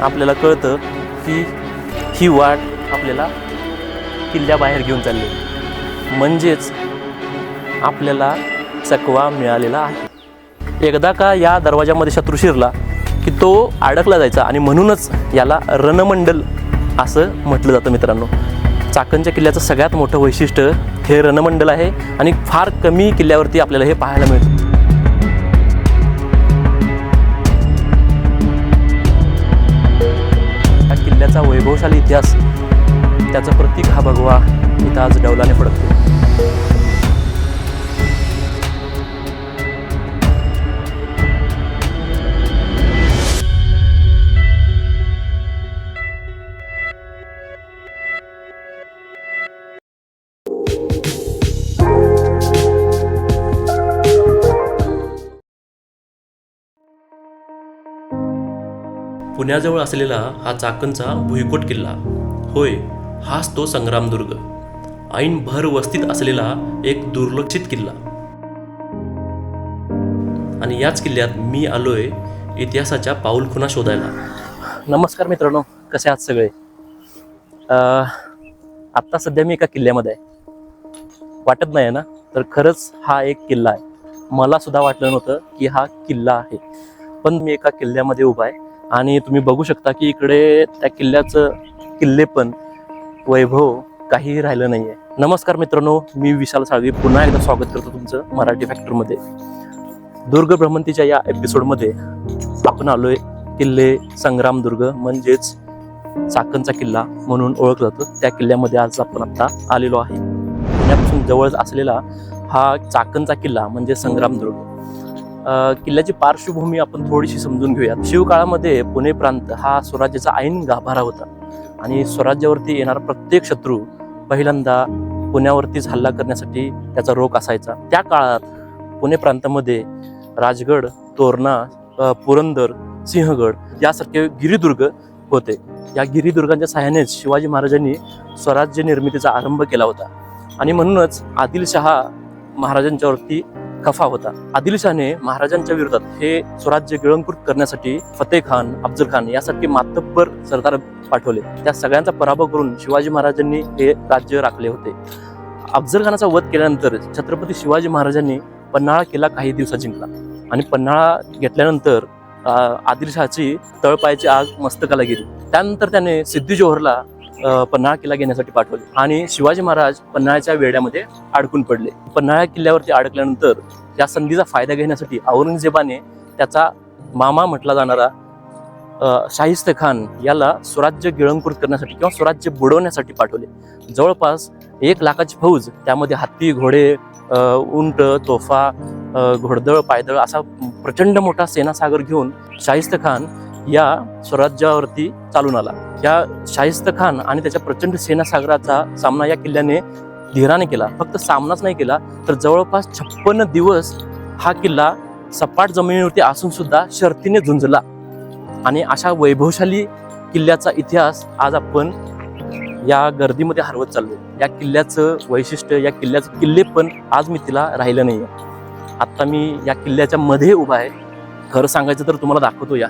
आपल्याला कळतं की ही वाट आपल्याला किल्ल्याबाहेर घेऊन चालली. म्हणजेच आपल्याला चकवा मिळालेला आहे. एकदा का या दरवाजामध्ये शत्रू शिरला की तो अडकला जायचा आणि म्हणूनच याला रणमंडल असं म्हटलं जातं मित्रांनो. चाकणच्या किल्ल्याचं सगळ्यात मोठं वैशिष्ट्य हे रणमंडल आहे आणि फार कमी किल्ल्यावरती आपल्याला हे पाहायला मिळतं. किल्ल्याचा वैभवशाली इतिहास. त्याचं प्रतीक हा भगवा इथं आज डौलाने फडकतो. पुण्याजवळ असलेला हा चाकणचा भुईकोट किल्ला. होय हाच तो संग्रामदुर्ग. ऐन भर वस्तीत असलेला एक दुर्लक्षित किल्ला. आणि याच किल्ल्यात मी आलोय इतिहासाच्या पाऊलखुणा शोधायला. नमस्कार मित्रांनो कसे आहात सगळे? आत्ता सध्या मी एका किल्ल्यामध्ये आहे. वाटत नाही ना? तर खरंच हा एक किल्ला आहे. मला सुद्धा वाटलं नव्हतं की हा किल्ला आहे. पण मी एका किल्ल्यामध्ये उभा आहे. आणि तुम्ही बघू शकता की इकडे त्या किल्ल्याचं किल्ले पण वैभव काहीही राहिलं नाहीये. नमस्कार मित्रांनो मी विशाल साळवी. पुन्हा एकदा स्वागत करतो तुमचं मराठी फॅक्टरमध्ये दुर्ग भ्रमंतीच्या या एपिसोडमध्ये आपण आलोय किल्ले संग्रामदुर्ग म्हणजेच चाकणचा किल्ला म्हणून ओळखलं जातं. त्या किल्ल्यामध्ये आज आपण आता आलेलो आहे. पुण्यापासून जवळ असलेला हा चाकणचा किल्ला म्हणजे संग्रामदुर्ग किल्ल्याची पार्श्वभूमी आपण थोडीशी समजून घेऊयात. शिवकाळामध्ये पुणे प्रांत हा स्वराज्याचा ऐन गाभारा होता. आणि स्वराज्यावरती येणारा प्रत्येक शत्रू पहिल्यांदा पुण्यावरतीच हल्ला करण्यासाठी त्याचा रोख असायचा. त्या काळात पुणे प्रांतामध्ये राजगड तोरणा पुरंदर सिंहगड यासारखे गिरिदुर्ग होते. या गिरिदुर्गांच्या सहाय्यानेच शिवाजी महाराजांनी स्वराज्य निर्मितीचा आरंभ केला होता. आणि म्हणूनच आदिलशहा महाराजांच्यावरती खफा होता. आदिलशहाने महाराजांच्या विरोधात हे स्वराज्य गिळंकृत करण्यासाठी फतेह खान अफजल खान यासारखे मातब्बर सरदार पाठवले. त्या सगळ्यांचा पराभव करून शिवाजी महाराजांनी हे राज्य राखले होते. अफजल खानाचा वध केल्यानंतर छत्रपती शिवाजी महाराजांनी पन्हाळा किल्ला काही दिवसात जिंकला. आणि पन्हाळा घेतल्यानंतर आदिलशहाची तळपायाची आग मस्तकाला गेली. त्यानंतर त्याने सिद्धी जोहरला पन्हाळा किल्ला घेण्यासाठी पाठवले. आणि शिवाजी महाराज पन्हाळ्याच्या वेड्यामध्ये अडकून पडले. पन्हाळा किल्ल्यावरती अडकल्यानंतर या संधीचा फायदा घेण्यासाठी औरंगजेबाने त्याचा मामा म्हटला जाणारा शाहिस्त खान याला स्वराज्य गिळंकृत करण्यासाठी किंवा स्वराज्य बुडवण्यासाठी पाठवले. जवळपास एक लाखाची फौज त्यामध्ये हत्ती घोडे उंट तोफा घोडदळ पायदळ असा प्रचंड मोठा सेनासागर घेऊन शाहिस्त खान या स्वराज्यावरती चालून आला. या शाहिस्त खान आणि त्याच्या प्रचंड सेनासागराचा सामना या किल्ल्याने धीराने केला. फक्त सामनाच नाही केला तर जवळपास छप्पन्न दिवस हा किल्ला सपाट जमिनीवरती असून सुद्धा शर्तीने झुंजला. आणि अशा वैभवशाली किल्ल्याचा इतिहास आज आपण या गर्दीमध्ये हरवत चाललो. या किल्ल्याचं वैशिष्ट्य या किल्ल्याचं किल्ले पण आज मी तिला राहिलं नाही आहे आत्ता मी या किल्ल्याच्या मध्ये उभा आहे. खरं सांगायचं तर तुम्हाला दाखवतो या.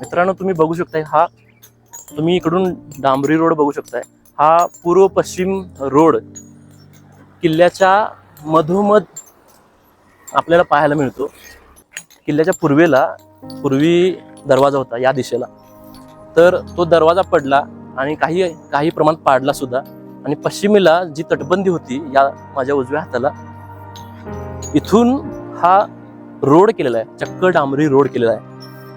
मित्रांनो तुम्ही बघू शकताय हा तुम्ही इकडून डांबरी रोड बघू शकताय. हा पूर्व पश्चिम रोड किल्ल्याच्या मधोमध आपल्याला पाहायला मिळतो. किल्ल्याच्या पूर्वेला पूर्वी दरवाजा होता या दिशेला. तर तो दरवाजा पडला आणि काही काही प्रमाणात पाडला सुद्धा. आणि पश्चिमेला जी तटबंदी होती या माझ्या उजव्या हाताला इथून हा रोड केलेला आहे चक्क डांबरी रोड केलेला आहे.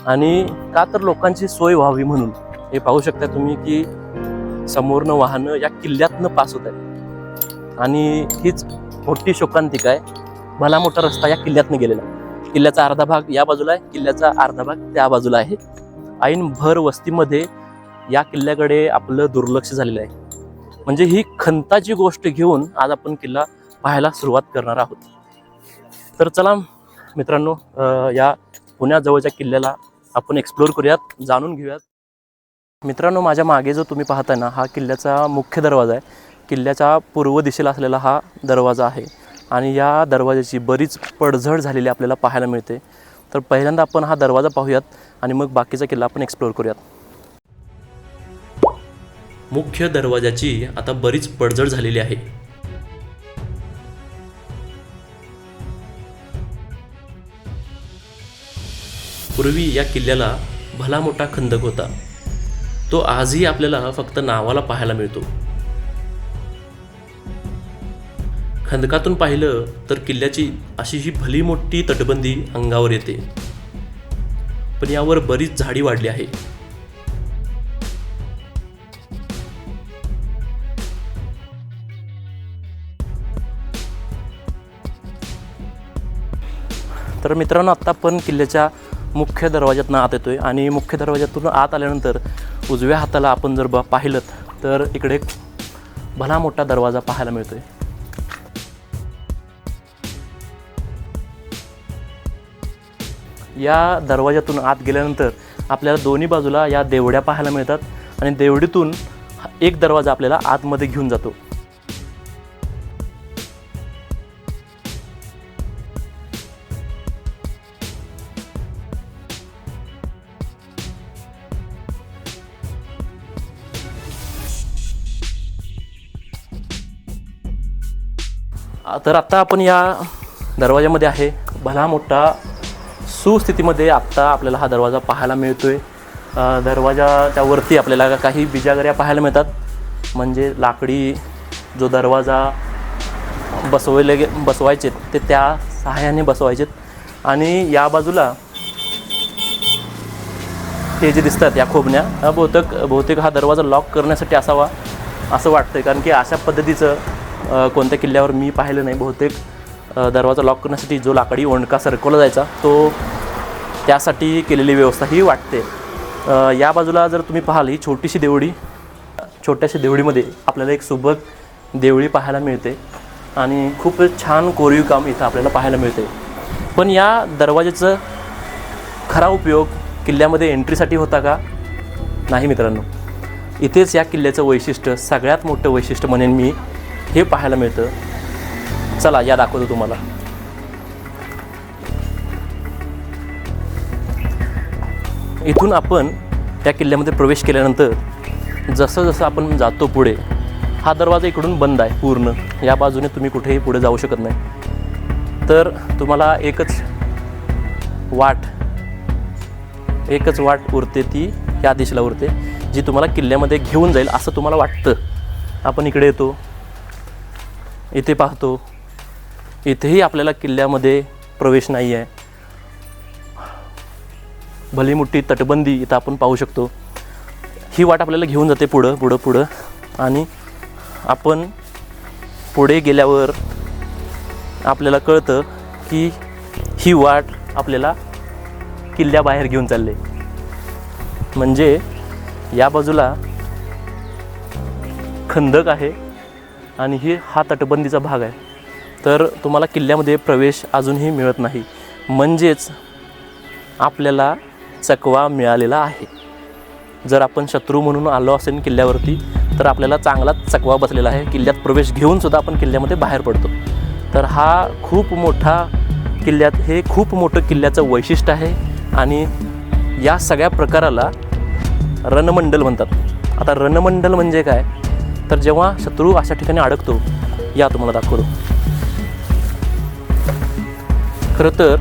आणि का तर लोकांची सोय व्हावी म्हणून. हे पाहू शकता तुम्ही की समोरनं वाहनं या किल्ल्यातनं पास होत आहेत. आणि हीच मोठी शोकांतिका आहे. भला मोठा रस्ता या किल्ल्यातनं गेलेला आहे. किल्ल्याचा अर्धा भाग या बाजूला आहे किल्ल्याचा अर्धा भाग त्या बाजूला आहे. ऐन भर वस्तीमध्ये या किल्ल्याकडे आपलं दुर्लक्ष झालेलं आहे. म्हणजे ही खंताची गोष्ट घेऊन आज आपण किल्ला पाहायला सुरुवात करणार आहोत. तर चला मित्रांनो या पुण्याजवळच्या किल्ल्याला आपण एक्सप्लोर करूयात जाणून घेऊयात. मित्रांनो माझ्या मागे जो तुम्ही पाहताय ना हा किल्ल्याचा मुख्य दरवाजा आहे. किल्ल्याच्या पूर्व दिशेला असलेला हा दरवाजा आहे. आणि या दरवाजाची बरीच पडझड झालेली आपल्याला पाहायला मिळते. तर पहिल्यांदा आपण हा दरवाजा पाहूयात आणि मग बाकीचा किल्ला आपण एक्सप्लोअर करूयात. मुख्य दरवाजाची आता बरीच पडझड झालेली आहे. पूर्वी या किल्ल्याला भला मोठा खंदक होता. तो आजही आपल्याला फक्त नावाला पाहायला मिळतो. खंदकातून पाहिलं तर किल्ल्याची अशी ही भली मोठी तटबंदी अंगावर येते. पण यावर बरीच झाडी वाढली आहे. तर मित्रांनो आत्ता पण किल्ल्याच्या मुख्य दरवाज्यातनं आत येतो आहे आणि मुख्य दरवाज्यातून आत आल्यानंतर उजव्या हाताला आपण जर ब पाहिलं तर इकडे एक भला मोठा दरवाजा पाहायला मिळतो आहे या दरवाज्यातून आत गेल्यानंतर आपल्याला दोन्ही बाजूला या देवड्या पाहायला मिळतात आणि देवडीतून एक दरवाजा आपल्याला आतमध्ये घेऊन जातो. तर आत्ता आपण या दरवाजामध्ये आहे. भला मोठा सुस्थितीमध्ये आत्ता आपल्याला हा दरवाजा पाहायला मिळतो आहे दरवाजाच्या वरती आपल्याला काही बिजागऱ्या पाहायला मिळतात. म्हणजे लाकडी जो दरवाजा बसवले बसवायचे ते त्या सहाय्याने बसवायचेत. आणि या बाजूला हे जे दिसतात या खोबण्या बहुतेक बहुतेक हा दरवाजा लॉक करण्यासाठी असावा असं वाटतं कारण की अशा पद्धतीचं कोणत्या किल्ल्यावर मी पाहिलं नाही बहुतेक. दरवाजा लॉक करण्यासाठी जो लाकडी ओंडका सरकवला जायचा तो त्यासाठी केलेली व्यवस्था ही वाटते. या बाजूला जर तुम्ही पाहाल ही छोटीशी देवडी छोट्याशा देवडीमध्ये आपल्याला एक सुबक देवळी पाहायला मिळते आणि खूप छान कोरीव काम इथं आपल्याला पाहायला मिळते. पण या दरवाज्याचं खरा उपयोग किल्ल्यामध्ये एंट्रीसाठी होता का? नाही मित्रांनो. इथेच या किल्ल्याचं वैशिष्ट्य सगळ्यात मोठं वैशिष्ट्य म्हणेन मी हे पाहायला मिळतं. चला या दाखवतो तुम्हाला. इथून आपण त्या किल्ल्यामध्ये प्रवेश केल्यानंतर जसं जसं आपण जातो पुढे हा दरवाजा इकडून बंद आहे पूर्ण. या बाजूने तुम्ही कुठेही पुढे जाऊ शकत नाही. तर तुम्हाला एकच वाट एकच वाट उरते ती या दिशेला उरते जी तुम्हाला किल्ल्यामध्ये घेऊन जाईल असं तुम्हाला वाटतं. आपण इकडे येतो. इथे पाहतो. इथेही आपल्याला किल्ल्यामध्ये प्रवेश नाही आहे. भली मोठी तटबंदी इथं आपण पाहू शकतो. ही वाट आपल्याला घेऊन जाते पुढं पुढं पुढं. आणि आपण पुढे गेल्यावर आपल्याला कळतं की ही वाट आपल्याला किल्ल्याबाहेर घेऊन चालले. म्हणजे या बाजूला खंदक आहे. आणि ही हा तटबंदीचा भाग आहे. तर तुम्हाला किल्ल्यामध्ये प्रवेश अजूनही मिळत नाही. म्हणजेच आपल्याला चकवा मिळालेला आहे. जर आपण शत्रू म्हणून आलो असेल किल्ल्यावरती तर आपल्याला चांगलाच चकवा बसलेला आहे. किल्ल्यात प्रवेश घेऊन सुद्धा आपण किल्ल्यामध्ये बाहेर पडतो. तर हा खूप मोठा किल्ल्यात हे खूप मोठं किल्ल्याचं वैशिष्ट्य आहे. आणि या सगळ्या प्रकाराला रणमंडल म्हणतात. आता रणमंडल म्हणजे काय? तर जेव्हा शत्रू अशा ठिकाणी अडकतो या तुम्हाला दाखवतो. खरं तर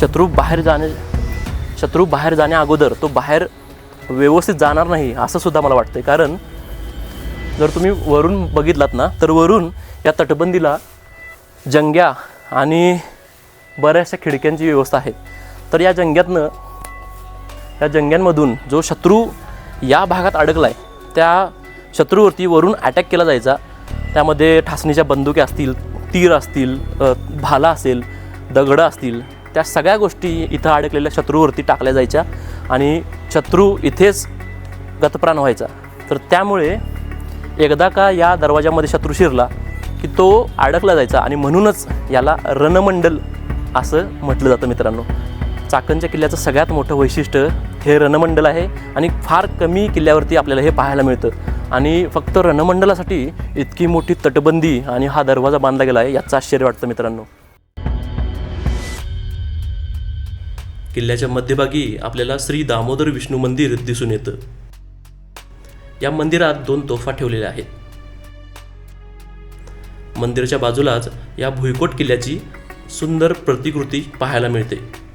शत्रू बाहेर जाणे शत्रू बाहेर जाण्या अगोदर तो बाहेर व्यवस्थित जाणार नाही असं सुद्धा मला वाटतं कारण जर तुम्ही वरून बघितलात ना तर वरून या तटबंदीला जंग्या आणि बऱ्याचशा खिडक्यांची व्यवस्था आहे. तर या जंग्यातनं या जंग्यांमधून जो शत्रू या भागात अडकला आहे त्या शत्रूवरती वरून अटॅक केला जायचा. त्यामध्ये ठासणीच्या बंदुके असतील तीर असतील भाला असेल दगडं असतील त्या सगळ्या गोष्टी इथं अडकलेल्या शत्रूवरती टाकल्या जायच्या आणि शत्रू इथेच गतप्राण व्हायचा. तर त्यामुळे एकदा का या दरवाजामध्ये शत्रू शिरला की तो अडकला जायचा आणि म्हणूनच याला रणमंडल असं म्हटलं जातं मित्रांनो. चाकणच्या किल्ल्याचं सगळ्यात मोठं वैशिष्ट्य हे रणमंडल आहे आणि फार कमी किल्ल्यावरती आपल्याला हे पाहायला मिळतं. आणि फक्त रणमंडलासाठी इतकी मोठी तटबंदी आणि हा दरवाजा बांधला गेला आहे याचं आश्चर्य वाटतं मित्रांनो. किल्ल्याच्या मध्यभागी आपल्याला श्री दामोदर विष्णू मंदिर दिसून येतं. या मंदिरात दोन तोफा ठेवलेल्या आहेत. मंदिराच्या बाजूलाच या भुईकोट किल्ल्याची सुंदर प्रतिकृती पाहायला मिळते.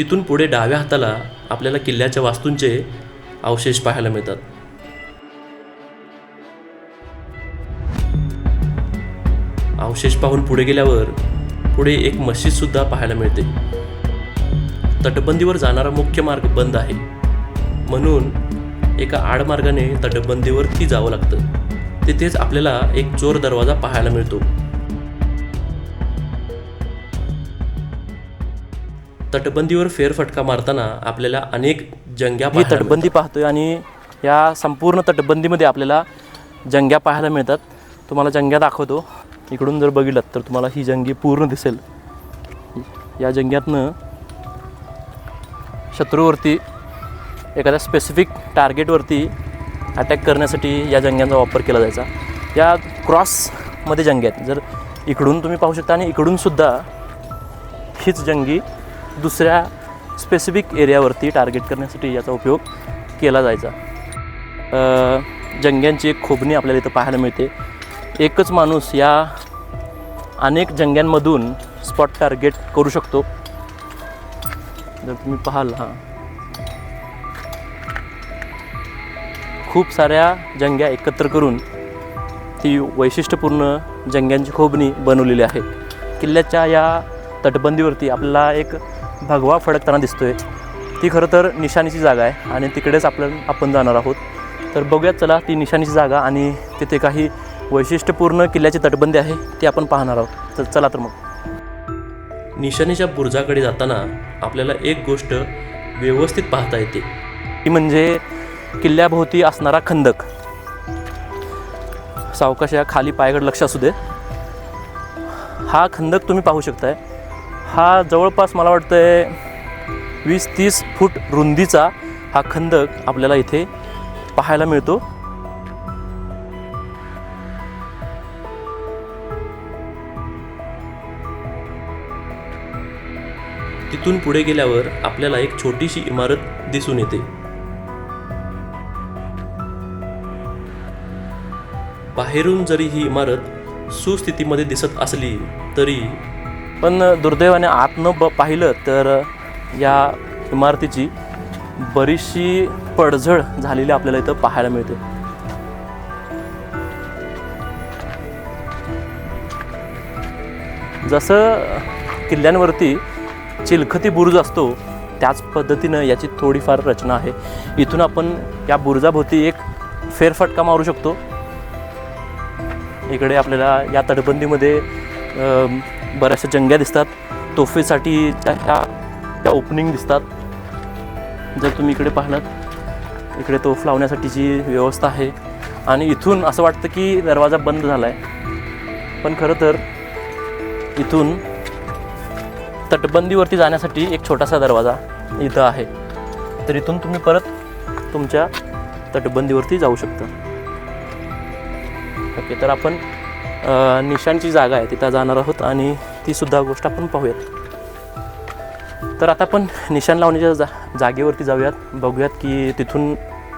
तिथून पुढे डाव्या हाताला आपल्याला किल्ल्याच्या वास्तूंचे अवशेष पाहायला मिळतात. अवशेष पाहून पुढे गेल्यावर पुढे एक मशीद सुद्धा पाहायला मिळते. तटबंदीवर जाणारा मुख्य मार्ग बंद आहे. म्हणून एका आडमार्गाने तटबंदीवरती जावं लागतं. तिथेच आपल्याला एक चोर दरवाजा पाहायला मिळतो. तटबंदीवर फेरफटका मारताना आपल्याला अनेक जंग्या ही तटबंदी पाहतोय आणि या संपूर्ण तटबंदीमध्ये आपल्याला जंग्या पाहायला मिळतात. तुम्हाला जंग्या दाखवतो. इकडून जर बघितलं तर तुम्हाला ही जंगी पूर्ण दिसेल. या जंग्यातनं शत्रूवरती एखाद्या स्पेसिफिक टार्गेटवरती अटॅक करण्यासाठी या जंग्यांचा वापर केला जायचा. या क्रॉसमध्ये जंग्या आहेत. जर इकडून तुम्ही पाहू शकता आणि इकडून सुद्धा हीच जंगी दुसऱ्या स्पेसिफिक एरियावरती टार्गेट करण्यासाठी याचा उपयोग केला जायचा. जंग्यांची एक खोबणी आपल्याला इथं पाहायला मिळते. एकच माणूस या अनेक जंग्यांमधून स्पॉट टार्गेट करू शकतो. जर तुम्ही पाहाल हां. खूप साऱ्या जंग्या एकत्र करून ती वैशिष्ट्यपूर्ण जंग्यांची खोबणी बनवलेली आहे. किल्ल्याच्या या तटबंदीवरती आपल्याला एक भगवा फडकताना दिसतोय. ती खरं तर निशाणीची जागा आहे आणि तिकडेच आपल्या आपण जाणार आहोत. तर बघूयात चला ती निशाणीची जागा आणि तिथे काही वैशिष्ट्यपूर्ण किल्ल्याची तटबंदी आहे ती आपण पाहणार आहोत. तर चला तर मग. निशाणीच्या बुर्जाकडे जाताना आपल्याला एक गोष्ट व्यवस्थित पाहता येते. ती म्हणजे किल्ल्याभोवती असणारा खंदक. सावकाश या खाली पायाकडे लक्ष असू दे. हा खंदक तुम्ही पाहू शकताय. हा जवळपास मला वाटतंय वीस तीस फूट रुंदीचा हा खंदक आपल्याला इथे पाहायला मिळतो. तिथून पुढे गेल्यावर आपल्याला एक छोटीशी इमारत दिसून येते. बाहेरून जरी ही इमारत सुस्थितीमध्ये दिसत असली तरी पण दुर्दैवाने आतनं ब पाहिलं तर या इमारतीची बरीचशी पडझड झालेली आपल्याला इथं पाहायला मिळते. जसं किल्ल्यांवरती चिलखती बुरुज असतो त्याच पद्धतीनं याची थोडीफार रचना आहे. इथून आपण या बुरुजाभोवती एक फेरफटका मारू शकतो. इकडे आपल्याला या तटबंदीमध्ये बऱ्याचशा जंग्या दिसतात. तोफेसाठीच्या ह्या त्या ओपनिंग दिसतात. जर तुम्ही इकडे पाहिलात इकडे तोफ लावण्यासाठीची व्यवस्था आहे. आणि इथून असं वाटतं की दरवाजा बंद झाला आहे पण खरं तर इथून तटबंदीवरती जाण्यासाठी एक छोटासा दरवाजा इथं आहे. तर इथून तुम्ही परत तुमच्या तटबंदीवरती जाऊ शकता. ओके तर आपण निशांची निशाणची जागा आहे तिथं जाणार आहोत आणि ती सुद्धा गोष्ट आपण पाहूयात. तर आता आपण निशाण लावण्याच्या जा जागेवरती जाऊयात बघूयात की तिथून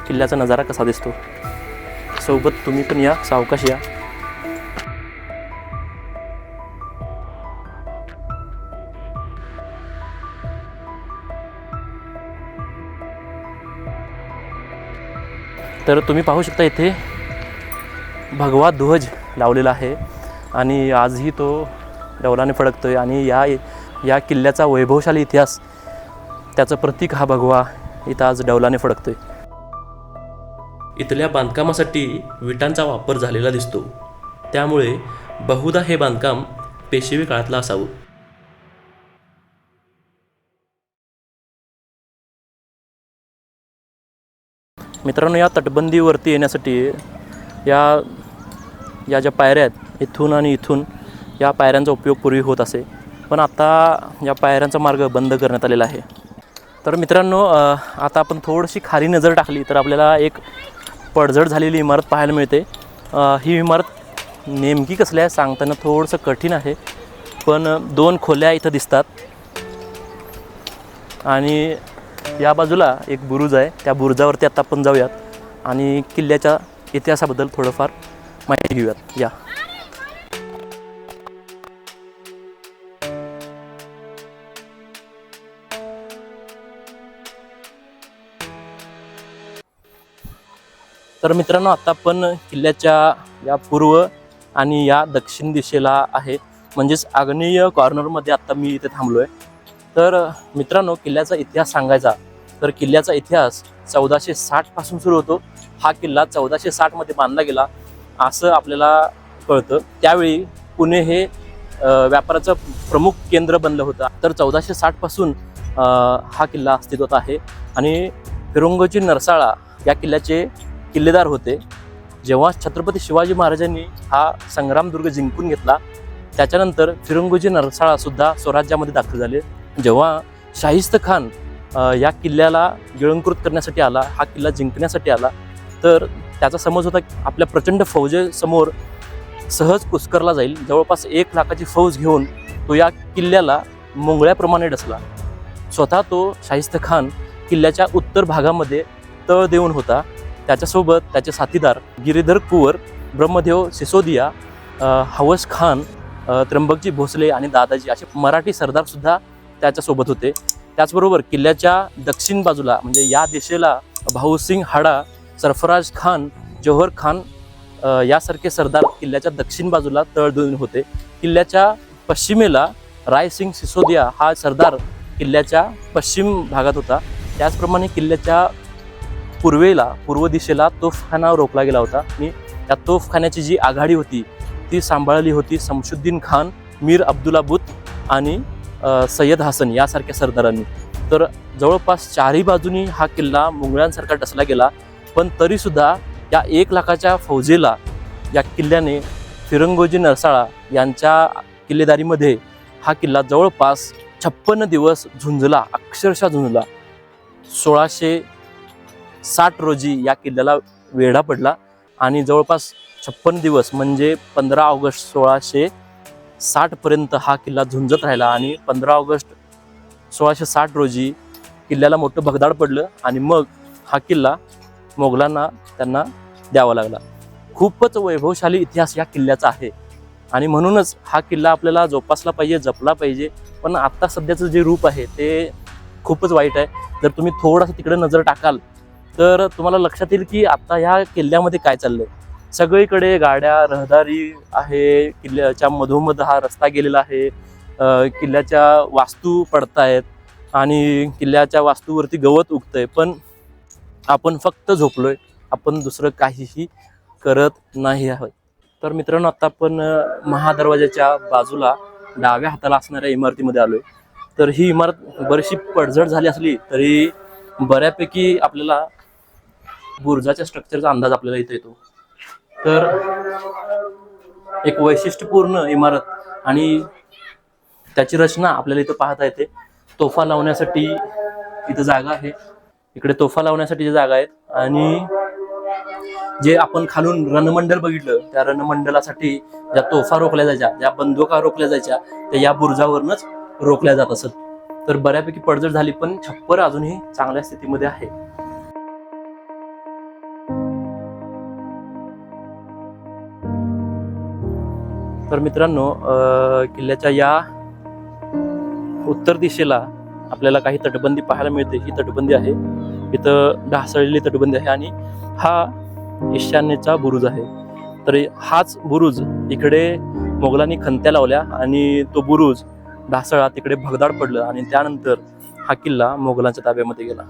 किल्ल्याचा नजारा कसा दिसतो. सोबत तुम्ही पण या सावकाश या. तर तुम्ही पाहू शकता इथे भगवा ध्वज लावलेला आहे. आणि आजही तो डौलाने फडकतो आहे आणि या या किल्ल्याचा वैभवशाली इतिहास त्याचं प्रतीक हा भगवा इथं आज डौलाने फडकतो आहे इथल्या बांधकामासाठी विटांचा वापर झालेला दिसतो. त्यामुळे बहुधा हे बांधकाम पेशवी काळातलं असावं. मित्रांनो या तटबंदीवरती येण्यासाठी या या ज्या पायऱ्या आहेत इथून आणि इथून या पायऱ्यांचा उपयोग पूर्वी होत असे. पण आता या पायऱ्यांचा मार्ग बंद करण्यात आलेला आहे. तर मित्रांनो आता आपण थोडीशी खाली नजर टाकली तर आपल्याला एक पडझड झालेली इमारत पाहायला मिळते. ही इमारत नेमकी कसली आहे सांगताना थोडंसं कठीण आहे. पण दोन खोल्या इथं दिसतात. आणि या बाजूला एक बुरुज आहे. त्या बुरुजावरती आत्ता आपण जाऊयात. आणि किल्ल्याच्या इतिहासाबद्दल थोडंफार माहिती घेऊयात या तर मित्रांनो आता आपण किल्ल्याच्या या पूर्व आणि या दक्षिण दिशेला आहे. म्हणजेच आग्नेय कॉर्नरमध्ये आत्ता मी इथे थांबलो आहे तर मित्रांनो किल्ल्याचा इतिहास सांगायचा तर किल्ल्याचा इतिहास चौदाशे साठपासून सुरू होतो. हा किल्ला चौदाशे साठमध्ये बांधला गेला. असं आपल्याला कळतं. त्यावेळी पुणे हे व्यापाराचं प्रमुख केंद्र बनलं होतं. तर चौदाशे साठपासून हा किल्ला अस्तित्वात आहे. आणि फिरंगोजी नरसाळा या किल्ल्याचे किल्लेदार होते. जेव्हा छत्रपती शिवाजी महाराजांनी हा संग्रामदुर्ग जिंकून घेतला त्याच्यानंतर फिरंगोजी नरसाळासुद्धा स्वराज्यामध्ये दाखल झाले. जेव्हा शाहिस्त खान या किल्ल्याला गिळंकृत करण्यासाठी आला हा किल्ला जिंकण्यासाठी आला तर त्याचा समज होता की आपल्या प्रचंड फौजेसमोर सहज पुष्करला जाईल. जवळपास एक लाखाची फौज घेऊन तो या किल्ल्याला मुंगळ्याप्रमाणे डसला. स्वतः तो शाहिस्त खान किल्ल्याच्या उत्तर भागामध्ये तळ देऊन होता. त्याच्यासोबत त्याचे साथीदार गिरीधर कुवर ब्रह्मदेव सिसोदिया हवस खान त्र्यंबकजी भोसले आणि दादाजी असे मराठी सरदारसुद्धा त्याच्यासोबत होते. त्याचबरोबर किल्ल्याच्या दक्षिण बाजूला म्हणजे या दिशेला भाऊसिंग हाडा सरफराज खान जौहर खान यासारखे सरदार किल्ल्याच्या दक्षिण बाजूला तळ होते. किल्ल्याच्या पश्चिमेला रायसिंग सिसोदिया हा सरदार किल्ल्याच्या पश्चिम भागात होता. त्याचप्रमाणे किल्ल्याच्या पूर्वेला पूर्व दिशेला तोफखाना रोखला गेला होता. आणि त्या तोफखान्याची जी आघाडी होती ती सांभाळली होती शमशुद्दीन खान मीर अब्दुल्ला बुत आणि सय्यद हसन यासारख्या सरदारांनी. तर जवळपास चारही बाजूनी हा किल्ला मुंगळ्यांसारखा टसला गेला. पण तरीसुद्धा या एक लाखाच्या फौजेला या किल्ल्याने फिरंगोजी नरसाळा यांच्या किल्लेदारीमध्ये हा किल्ला जवळपास छप्पन्न दिवस झुंजला अक्षरशः झुंजला. सोळाशे साठ रोजी या किल्ल्याला वेढा पडला आणि जवळपास छप्पन दिवस म्हणजे पंधरा ऑगस्ट सोळाशे साठपर्यंत हा किल्ला झुंजत राहिला आणि पंधरा ऑगस्ट सोळाशे साठ रोजी किल्ल्याला मोठं भगदाड पडलं आणि मग हा किल्ला मोगलांना त्यांना द्यावा लागला. खूपच वैभवशाली इतिहास या किल्ल्याचा आहे. आणि म्हणूनच हा किल्ला आपल्याला जोपासला पाहिजे जपला पाहिजे. पण आत्ता सध्याचं जे रूप आहे ते खूपच वाईट आहे. जर तुम्ही थोडंसं तिकडे नजर टाकाल तर तुम्हाला लक्षात येईल की आत्ता ह्या किल्ल्यामध्ये काय चाललंय. सगळीकडे गाड्या रहदारी आहे. किल्ल्याच्या मधोमध हा रस्ता गेलेला आहे. किल्ल्याच्या वास्तू पडतायत आणि किल्ल्याच्या वास्तूवरती गवत उगतंय. पण आपण फक्त झोपलोय आपण दुसरं काहीही करत नाही आहोत. तर मित्रांनो आता आपण महादरवाज्याच्या महादरवाजाच्या बाजूला डाव्या हाताला असणाऱ्या इमारतीमध्ये आलोय. तर ही इमारत बरीचशी पडझड झाली असली तरी बऱ्यापैकी आपल्याला बुर्जाच्या स्ट्रक्चरचा अंदाज आपल्याला इथे येतो. तर एक वैशिष्ट्यपूर्ण इमारत आणि त्याची रचना आपल्याला इथं पाहता येते. तोफा लावण्यासाठी इथं जागा आहे. इकडे तोफा लावण्यासाठी जे जागा आहेत आणि जे आपण खालून रणमंडल बघितलं त्या रणमंडलासाठी ज्या तोफा रोखल्या जायच्या ज्या बंदुका रोखल्या जायच्या त्या या बुरुजावरनच रोखल्या जात असत. तर बऱ्यापैकी पडझड झाली पण छप्पर अजूनही चांगल्या स्थितीमध्ये आहे. तर मित्रांनो किल्ल्याच्या या उत्तर दिशेला आपल्याला काही तटबंदी पाहायला मिळते ही तटबंदी आहे. इथं ढासळलेली तटबंदी आहे आणि हा ईशान्येचा बुरुज आहे. तर हाच बुरुज इकडे मोगलांनी खंत्या लावल्या आणि तो बुरुज ढासळा तिकडे भगदाड पडलं आणि त्यानंतर हा किल्ला मोगलांच्या ताब्यामध्ये गेला.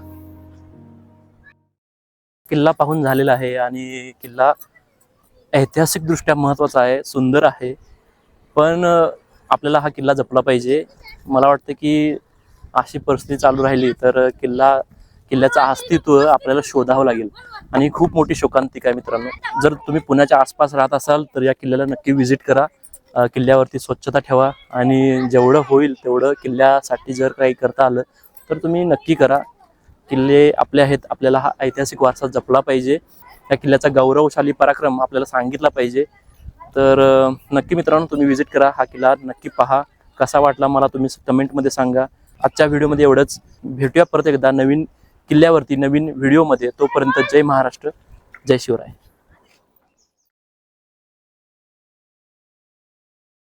किल्ला पाहून झालेला आहे आणि किल्ला ऐतिहासिकदृष्ट्या महत्त्वाचा आहे सुंदर आहे. पण आपल्याला हा किल्ला जपला पाहिजे. मला वाटतं की अशी परिस्थिती चालू राहिली तर किल्ला किल्ल्याचं अस्तित्व आपल्याला शोधावं लागेल. आणि खूप मोठी शोकांतिका आहे मित्रांनो. जर तुम्ही पुण्याच्या आसपास राहत असाल तर या किल्ल्याला नक्की व्हिजिट करा. किल्ल्यावरती स्वच्छता ठेवा. आणि जेवढं होईल तेवढं किल्ल्यासाठी जर काही करता आलं तर तुम्ही नक्की करा. किल्ले आपले आहेत आपल्याला हा ऐतिहासिक वारसा जपला पाहिजे. या किल्ल्याचा गौरवशाली पराक्रम आपल्याला सांगितला पाहिजे. तर नक्की मित्रांनो तुम्ही व्हिजिट करा. हा किल्ला नक्की पहा. कसा वाटला मला तुम्ही कमेंटमध्ये सांगा. आजच्या व्हिडिओमध्ये एवढंच. भेटूया परत एकदा नवीन किल्ल्यावरती नवीन व्हिडिओमध्ये. तोपर्यंत जय महाराष्ट्र जय शिवराय.